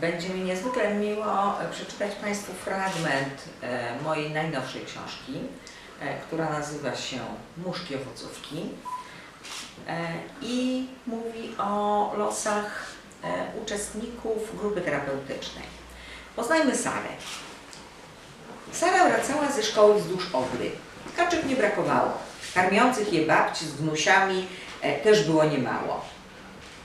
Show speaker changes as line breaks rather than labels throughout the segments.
Będzie mi niezwykle miło przeczytać Państwu fragment e, mojej najnowszej książki, e, która nazywa się Muszki owocówki e, i mówi o losach e, uczestników grupy terapeutycznej. Poznajmy Sarę. Sara wracała ze szkoły wzdłuż Odry. Kaczek nie brakowało. Karmiących je babci z wnusiami e, też było niemało.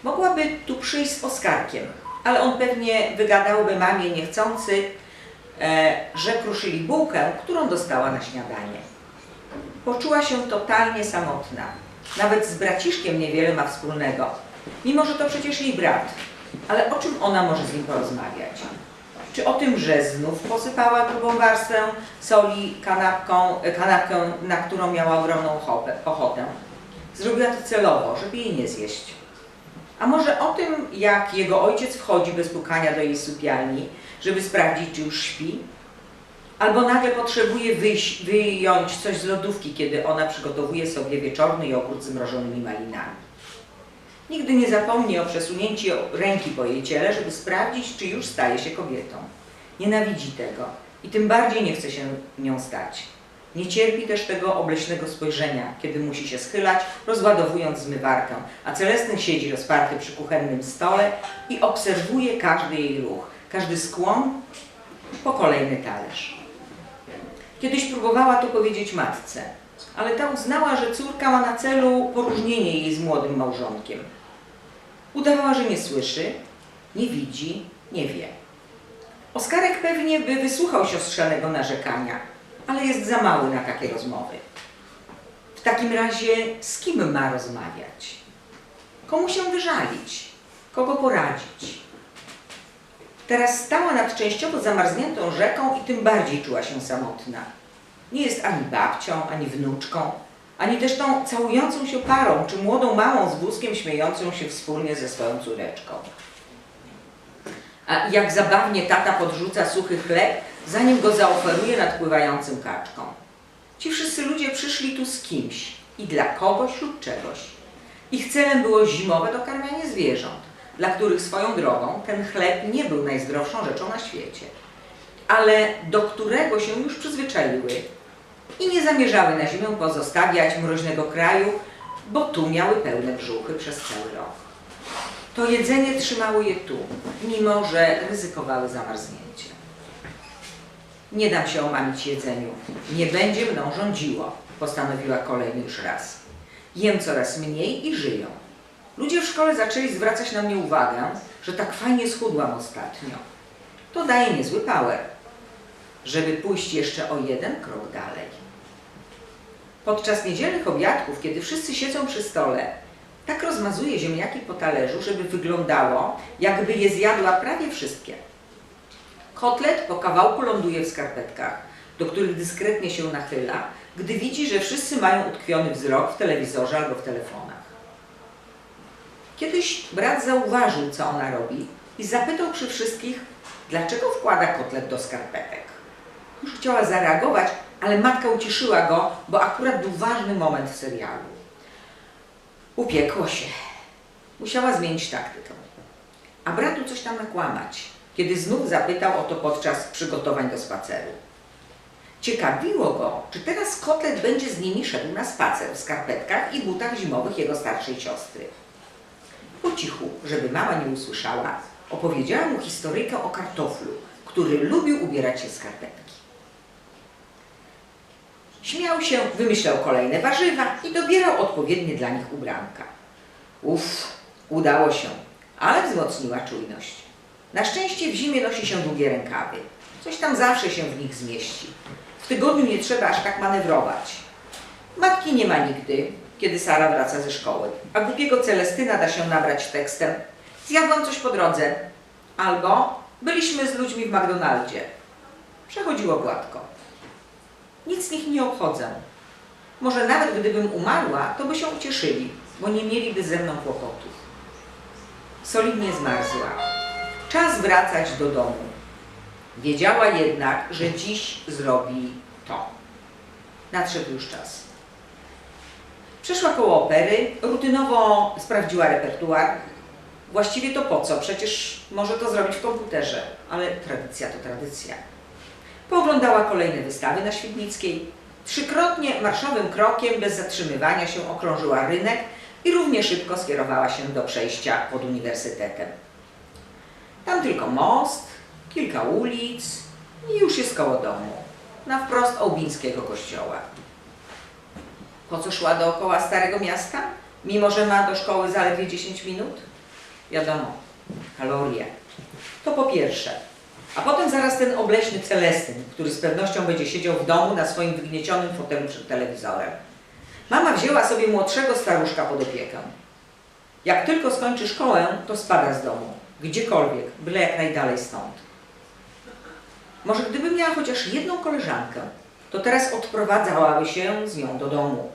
Mogłaby tu przyjść z Oskarkiem, ale on pewnie wygadałby mamie niechcący, e, że kruszyli bułkę, którą dostała na śniadanie. Poczuła się totalnie samotna. Nawet z braciszkiem niewiele ma wspólnego, mimo że to przecież jej brat. Ale o czym ona może z nim porozmawiać? Czy o tym, że znów posypała grubą warstwę soli kanapką, e, kanapkę, na którą miała ogromną ochotę- ochotę? Zrobiła to celowo, żeby jej nie zjeść. A może o tym, jak jego ojciec wchodzi bez pukania do jej sypialni, żeby sprawdzić, czy już śpi? Albo nagle potrzebuje wyjąć coś z lodówki, kiedy ona przygotowuje sobie wieczorny jogurt z mrożonymi malinami. Nigdy nie zapomni o przesunięciu ręki po jej ciele, żeby sprawdzić, czy już staje się kobietą. Nienawidzi tego i tym bardziej nie chce się nią stać. Nie cierpi też tego obleśnego spojrzenia, kiedy musi się schylać, rozładowując zmywarkę, a Celestyn siedzi rozparty przy kuchennym stole i obserwuje każdy jej ruch, każdy skłon po kolejny talerz. Kiedyś próbowała to powiedzieć matce, ale ta uznała, że córka ma na celu poróżnienie jej z młodym małżonkiem. Udawała, że nie słyszy, nie widzi, nie wie. Oskarek pewnie by wysłuchał siostrzanego narzekania, ale jest za mały na takie rozmowy. W takim razie z kim ma rozmawiać? Komu się wyżalić? Kogo poradzić? Teraz stała nad częściowo zamarzniętą rzeką i tym bardziej czuła się samotna. Nie jest ani babcią, ani wnuczką, ani też tą całującą się parą, czy młodą mamą z wózkiem śmiejącą się wspólnie ze swoją córeczką. A jak zabawnie tata podrzuca suchy chleb, zanim go zaoferuje nadpływającym kaczkom. Ci wszyscy ludzie przyszli tu z kimś i dla kogoś lub czegoś. Ich celem było zimowe dokarmianie zwierząt, dla których swoją drogą ten chleb nie był najzdrowszą rzeczą na świecie, ale do którego się już przyzwyczaiły i nie zamierzały na zimę pozostawiać mroźnego kraju, bo tu miały pełne brzuchy przez cały rok. To jedzenie trzymało je tu, mimo że ryzykowały zamarznięcie. Nie dam się omamić jedzeniu. Nie będzie mną rządziło, postanowiła kolejny już raz. Jem coraz mniej i żyją. Ludzie w szkole zaczęli zwracać na mnie uwagę, że tak fajnie schudłam ostatnio. To daje niezły power, żeby pójść jeszcze o jeden krok dalej. Podczas niedzielnych obiadków, kiedy wszyscy siedzą przy stole, tak rozmazuje ziemniaki po talerzu, żeby wyglądało, jakby je zjadła prawie wszystkie. Kotlet po kawałku ląduje w skarpetkach, do których dyskretnie się nachyla, gdy widzi, że wszyscy mają utkwiony wzrok w telewizorze albo w telefonach. Kiedyś brat zauważył, co ona robi i zapytał przy wszystkich, dlaczego wkłada kotlet do skarpetek. Już chciała zareagować, ale matka uciszyła go, bo akurat był ważny moment w serialu. Upiekło się. Musiała zmienić taktykę. A bratu coś tam nakłamać, kiedy znów zapytał o to podczas przygotowań do spaceru. Ciekawiło go, czy teraz kotlet będzie z nimi szedł na spacer w skarpetkach i butach zimowych jego starszej siostry. Po cichu, żeby mama nie usłyszała, opowiedziała mu historyjkę o kartoflu, który lubił ubierać się w skarpetki. Śmiał się, wymyślał kolejne warzywa i dobierał odpowiednie dla nich ubranka. Uff, udało się, ale wzmocniła czujność. Na szczęście w zimie nosi się długie rękawy. Coś tam zawsze się w nich zmieści. W tygodniu nie trzeba aż tak manewrować. Matki nie ma nigdy, kiedy Sara wraca ze szkoły, a głupiego Celestyna da się nabrać tekstem Zjadłam coś po drodze. Albo byliśmy z ludźmi w McDonaldzie. Przechodziło gładko. Nic z nich nie obchodzę. Może nawet gdybym umarła, to by się ucieszyli, bo nie mieliby ze mną kłopotów. Solidnie zmarzła. Czas wracać do domu. Wiedziała jednak, że dziś zrobi to. Nadszedł już czas. Przeszła koło opery, rutynowo sprawdziła repertuar. Właściwie to po co? Przecież może to zrobić w komputerze, ale tradycja to tradycja. Pooglądała kolejne wystawy na Świdnickiej. Trzykrotnie marszowym krokiem, bez zatrzymywania się, okrążyła rynek i równie szybko skierowała się do przejścia pod uniwersytetem. Tam tylko most, kilka ulic i już jest koło domu, na wprost Ołbińskiego kościoła. Po co szła dookoła Starego Miasta, mimo że ma do szkoły zaledwie 10 minut? Wiadomo, kalorie. To po pierwsze. A potem zaraz ten obleśny Celestyn, który z pewnością będzie siedział w domu na swoim wygniecionym fotelu przed telewizorem. Mama wzięła sobie młodszego staruszka pod opiekę. Jak tylko skończy szkołę, to spada z domu. Gdziekolwiek, byle jak najdalej stąd. Może gdyby miała chociaż jedną koleżankę, to teraz odprowadzałaby się z nią do domu.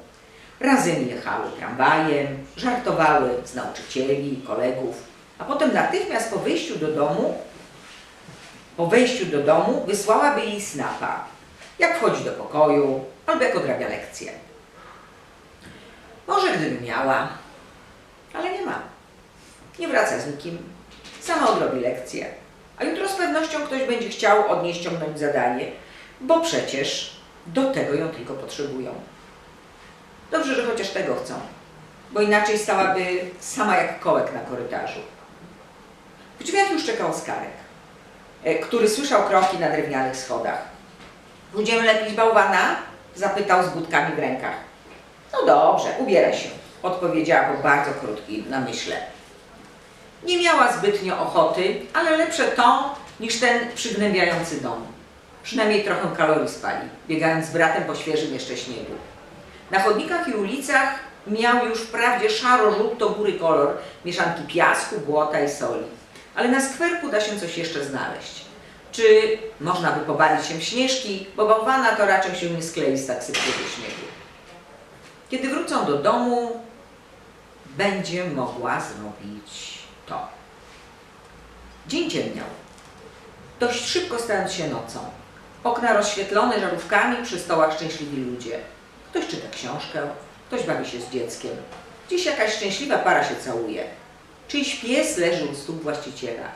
Razem jechały tramwajem, żartowały z nauczycieli, kolegów, a potem natychmiast po wyjściu do domu, po wejściu do domu wysłałaby jej snapa, jak wchodzi do pokoju albo jak odrabia lekcję. Może gdyby miała, ale nie ma. Nie wraca z nikim, sama odrobi lekcję, a jutro z pewnością ktoś będzie chciał od niej ściągnąć zadanie, bo przecież do tego ją tylko potrzebują. Dobrze, że chociaż tego chcą, bo inaczej stałaby sama jak kołek na korytarzu. W drzwiach już czekał Oskarek, e, który słyszał kroki na drewnianych schodach. Pójdziemy lepić bałwana? zapytał z budkami w rękach. No dobrze, ubieraj się, odpowiedziała po bardzo krótkim namyśle. Nie miała zbytnio ochoty, ale lepsze to niż ten przygnębiający dom. Przynajmniej trochę kalorii spali, biegając z bratem po świeżym jeszcze śniegu. Na chodnikach i ulicach miał już wprawdzie szaro-żółto-bury kolor mieszanki piasku, błota i soli. Ale na skwerku da się coś jeszcze znaleźć. Czy można by pobawić się w śnieżki, bo bałwana to raczej się nie sklei z tak sypkiego śniegu. Kiedy wrócą do domu, będzie mogła zrobić to. Dzień ciemniał. Dość szybko stając się nocą. Okna rozświetlone żarówkami, przy stołach szczęśliwi ludzie. Ktoś czyta książkę, ktoś bawi się z dzieckiem. Dziś jakaś szczęśliwa para się całuje. Czyjś pies leży u stóp właściciela.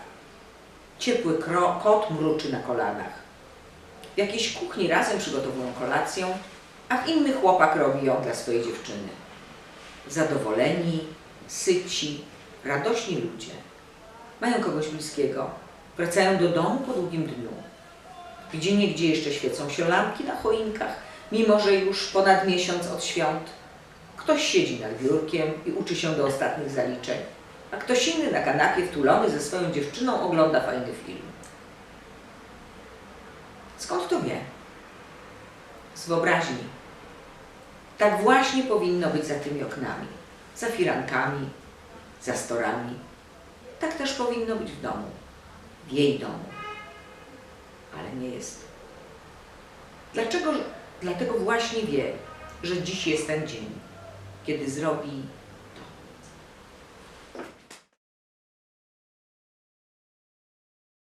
Ciepły kot mruczy na kolanach. W jakiejś kuchni razem przygotowują kolację, a w innych chłopak robi ją dla swojej dziewczyny. Zadowoleni, syci, radośni ludzie. Mają kogoś bliskiego. Wracają do domu po długim dniu. Gdzie niegdzie jeszcze świecą się lampki na choinkach, mimo że już ponad miesiąc od świąt. Ktoś siedzi nad biurkiem i uczy się do ostatnich zaliczeń, a ktoś inny na kanapie wtulony ze swoją dziewczyną ogląda fajny film. Skąd to wie? Z wyobraźni. Tak właśnie powinno być za tymi oknami, za firankami, za storami. Tak też powinno być w domu, w jej domu. Ale nie jest. Dlaczego? Dlatego właśnie wie, że dziś jest ten dzień, kiedy zrobi